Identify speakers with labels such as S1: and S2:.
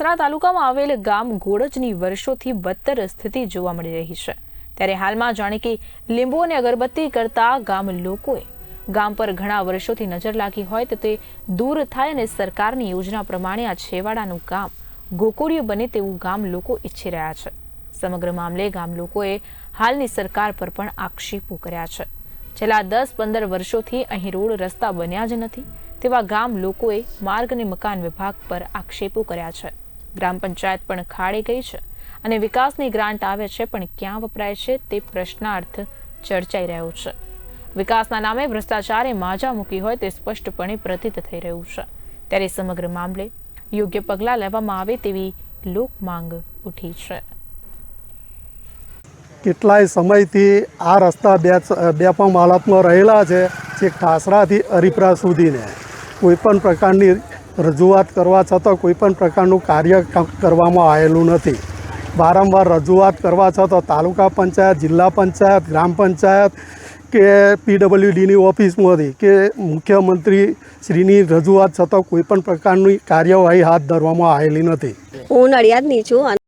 S1: ઠાસરા તાલુકામાં આવેલ ગામ ગોળજની વર્ષોથી બદતર સ્થિતિ જોવા મળી રહી છે. ત્યારે હાલમાં જાણે કે લીંબુ અને અગરબત્તી કરતા ગામ લોકોએ ગામ પર ઘણા વર્ષોથી નજર લાગી હોય તો તે દૂર થાય અને સરકારની યોજના પ્રમાણે આ છેવાડાનું ગામ ગોકુળિયું બને તેવું ગામ લોકો ઈચ્છી રહ્યા છે. સમગ્ર મામલે ગામ લોકોએ હાલની સરકાર પર પણ આક્ષેપો કર્યા છે. છેલ્લા દસ પંદર વર્ષોથી અહીં રોડ રસ્તા બન્યા જ નથી તેવા ગામ લોકોએ માર્ગ અને મકાન વિભાગ પર આક્ષેપો કર્યા છે. ગ્રામ પંચાયત પણ ખાડે ગઈ છે અને વિકાસની ગ્રાન્ટ આવે છે, પણ ક્યાં વપરાય છે તે પ્રશ્નાર્થ ચર્ચાઈ રહ્યો છે. વિકાસના નામે ભ્રષ્ટાચારે માજા મૂકી હોય તે સ્પષ્ટપણે પ્રતીત થઈ રહ્યું છે. ત્યારે સમગ્ર મામલે યોગ્ય પગલાં લેવામાં આવે તેવી લોક માંગ ઉઠી છે.
S2: કેટલાય સમયથી આ રસ્તા બે બેપમ હાલતમાં રહેલા છે, જે ઠાસરાથી હરિપરા સુધીને. કોઈપણ પ્રકારની રજૂઆત કરવા છતાં કોઈપણ પ્રકારનું કાર્ય કરવામાં આવેલું નથી. વારંવાર રજૂઆત કરવા છતાં તાલુકા પંચાયત, જિલ્લા પંચાયત, ગ્રામ પંચાયત કે પીડબ્લ્યુડીની ઓફિસમાંથી કે મુખ્યમંત્રી શ્રીની રજૂઆત છતાં કોઈપણ પ્રકારની કાર્યવાહી હાથ ધરવામાં આવેલી નથી.
S3: હું નડિયાદની છું.